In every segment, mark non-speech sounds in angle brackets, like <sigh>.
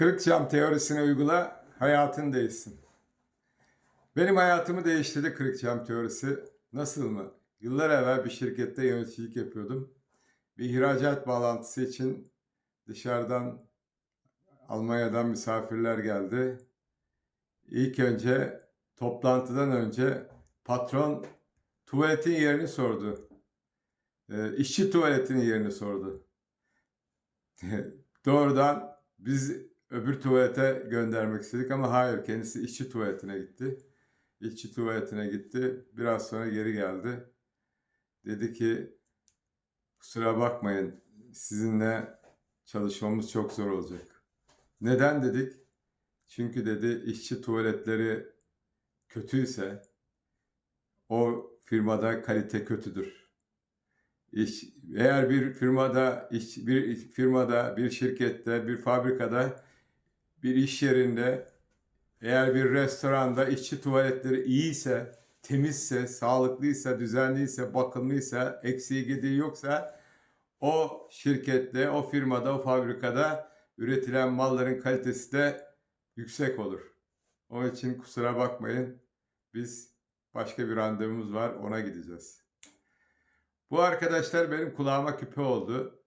Kırık cam teorisini uygula, hayatın değişsin. Benim hayatımı değiştirdi kırık cam teorisi. Nasıl mı? Yıllar evvel bir şirkette yöneticilik yapıyordum. Bir ihracat bağlantısı için dışarıdan Almanya'dan misafirler geldi. İlk önce toplantıdan önce patron tuvaletin yerini sordu. Ee, işçi tuvaletinin yerini sordu. <laughs> Doğrudan biz öbür tuvalete göndermek istedik ama hayır kendisi işçi tuvaletine gitti. İşçi tuvaletine gitti. Biraz sonra geri geldi. Dedi ki kusura bakmayın sizinle çalışmamız çok zor olacak. Neden dedik? Çünkü dedi işçi tuvaletleri kötüyse o firmada kalite kötüdür. İş, eğer bir firmada, iş, bir firmada, bir şirkette, bir fabrikada, bir iş yerinde, eğer bir restoranda işçi tuvaletleri iyiyse, temizse, sağlıklıysa, düzenliyse, bakımlıysa, eksiği gediği yoksa o şirkette, o firmada, o fabrikada üretilen malların kalitesi de yüksek olur. Onun için kusura bakmayın. Biz başka bir randevumuz var. Ona gideceğiz. Bu arkadaşlar benim kulağıma küpe oldu.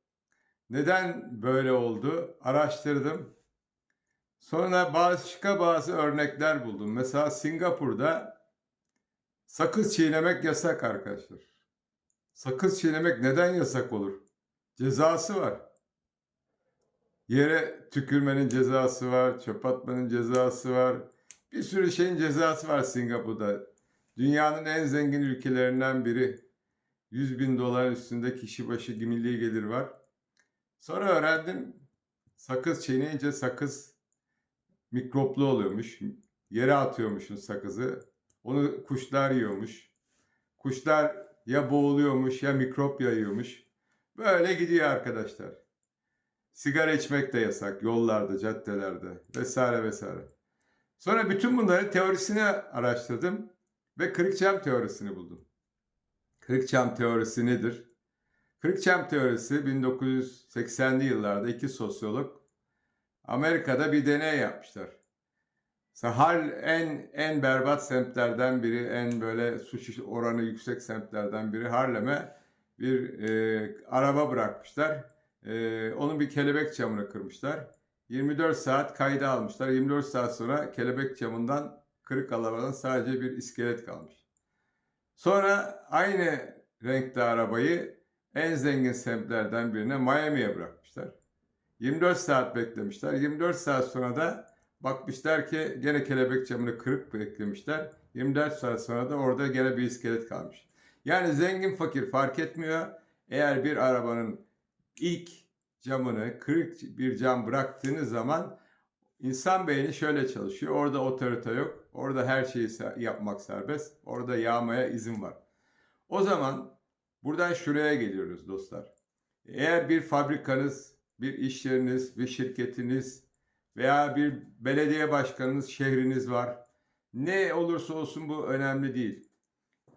Neden böyle oldu? Araştırdım. Sonra başka bazı örnekler buldum. Mesela Singapur'da sakız çiğnemek yasak arkadaşlar. Sakız çiğnemek neden yasak olur? Cezası var. Yere tükürmenin cezası var, çöp atmanın cezası var. Bir sürü şeyin cezası var Singapur'da. Dünyanın en zengin ülkelerinden biri. 100 bin dolar üstünde kişi başı milli gelir var. Sonra öğrendim sakız çiğneyince sakız mikroplu oluyormuş. Yere atıyormuşsun sakızı. Onu kuşlar yiyormuş. Kuşlar ya boğuluyormuş ya mikrop yayıyormuş. Böyle gidiyor arkadaşlar. Sigara içmek de yasak yollarda, caddelerde vesaire vesaire. Sonra bütün bunların teorisini araştırdım ve kırık cam teorisini buldum. Kırık cam teorisi nedir? Kırık cam teorisi 1980'li yıllarda iki sosyolog Amerika'da bir deney yapmışlar. Hal en en berbat semtlerden biri, en böyle suç oranı yüksek semtlerden biri Harlem'e bir e, araba bırakmışlar. E, onun bir kelebek camını kırmışlar. 24 saat kayda almışlar. 24 saat sonra kelebek camından kırık arabadan sadece bir iskelet kalmış. Sonra aynı renkte arabayı en zengin semtlerden birine Miami'ye bırakmışlar. 24 saat beklemişler. 24 saat sonra da bakmışlar ki gene kelebek camını kırık beklemişler. 24 saat sonra da orada gene bir iskelet kalmış. Yani zengin fakir fark etmiyor. Eğer bir arabanın ilk camını kırık bir cam bıraktığınız zaman insan beyni şöyle çalışıyor. Orada otorite yok. Orada her şeyi yapmak serbest. Orada yağmaya izin var. O zaman buradan şuraya geliyoruz dostlar. Eğer bir fabrikanız, bir iş yeriniz, bir şirketiniz veya bir belediye başkanınız, şehriniz var. Ne olursa olsun bu önemli değil.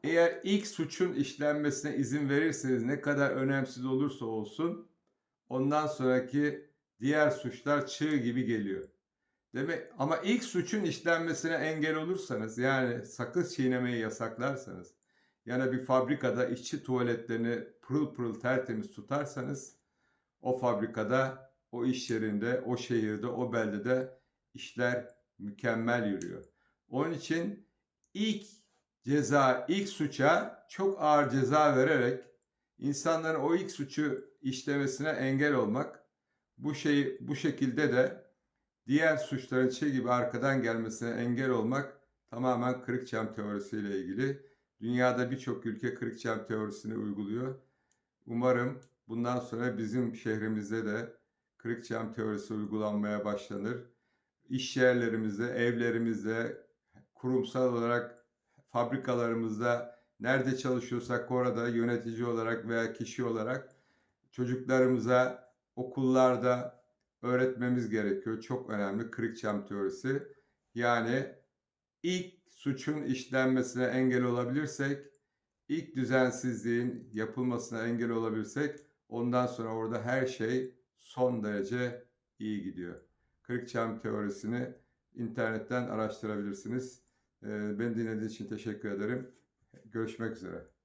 Eğer ilk suçun işlenmesine izin verirseniz ne kadar önemsiz olursa olsun ondan sonraki diğer suçlar çığ gibi geliyor. Demek ama ilk suçun işlenmesine engel olursanız yani sakız çiğnemeyi yasaklarsanız yani bir fabrikada işçi tuvaletlerini pırıl pırıl tertemiz tutarsanız o fabrikada, o iş yerinde, o şehirde, o beldede işler mükemmel yürüyor. Onun için ilk ceza, ilk suça çok ağır ceza vererek insanların o ilk suçu işlemesine engel olmak bu şey bu şekilde de diğer suçların şey gibi arkadan gelmesine engel olmak tamamen kırık cam teorisiyle ilgili. Dünyada birçok ülke kırık cam teorisini uyguluyor. Umarım bundan sonra bizim şehrimizde de kırık cam teorisi uygulanmaya başlanır. İş yerlerimizde, evlerimizde, kurumsal olarak fabrikalarımızda nerede çalışıyorsak orada yönetici olarak veya kişi olarak çocuklarımıza okullarda öğretmemiz gerekiyor. Çok önemli kırık cam teorisi. Yani ilk suçun işlenmesine engel olabilirsek, ilk düzensizliğin yapılmasına engel olabilirsek ondan sonra orada her şey son derece iyi gidiyor. kırık çam teorisini internetten araştırabilirsiniz. Ee, Beni dinlediğiniz için teşekkür ederim. Görüşmek üzere.